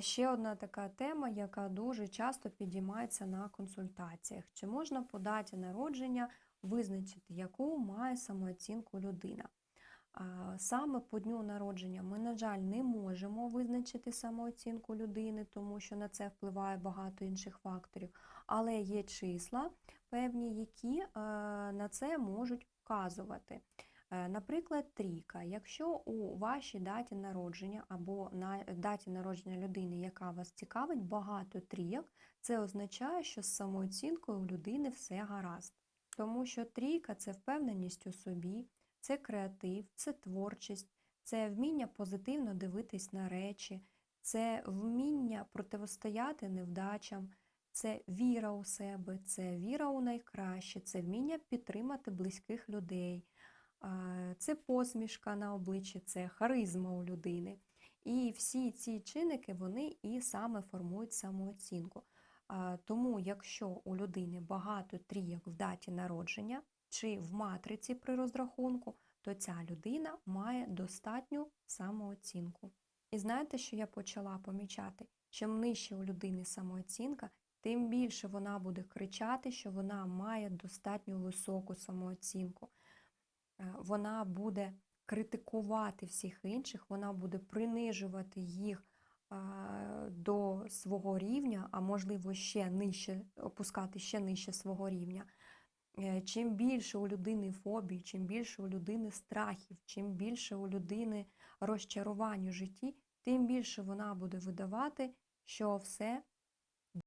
Ще одна така тема, яка дуже часто підіймається на консультаціях. Чи можна по даті народження визначити, яку має самооцінку людина? Саме по дню народження ми, на жаль, не можемо визначити самооцінку людини, тому що на це впливає багато інших факторів. Але є числа певні, які е, на це можуть вказувати. Е, Наприклад, трійка. Якщо у вашій даті народження або на даті народження людини, яка вас цікавить, багато трійок, це означає, що з самооцінкою у людини все гаразд. Тому що трійка це впевненість у собі, це креатив, це творчість, це вміння позитивно дивитись на речі, це вміння противостояти невдачам, це віра у себе, це віра у найкраще, це вміння підтримати близьких людей. Це посмішка на обличчі, це харизма у людини. І всі ці чинники вони і саме формують самооцінку. Тому, якщо у людини багато трійок в даті народження чи в матриці при розрахунку, то ця людина має достатню самооцінку. І знаєте, що я почала помічати? Чим нижче у людини самооцінка, тим більше вона буде кричати, що вона має достатньо високу самооцінку. Е, Вона буде критикувати всіх інших, вона буде принижувати їх е, до свого рівня, а можливо ще нижче, опускати ще нижче свого рівня. Е, Чим більше у людини фобій, чим більше у людини страхів, чим більше у людини розчарувань у житті, тим більше вона буде видавати, що все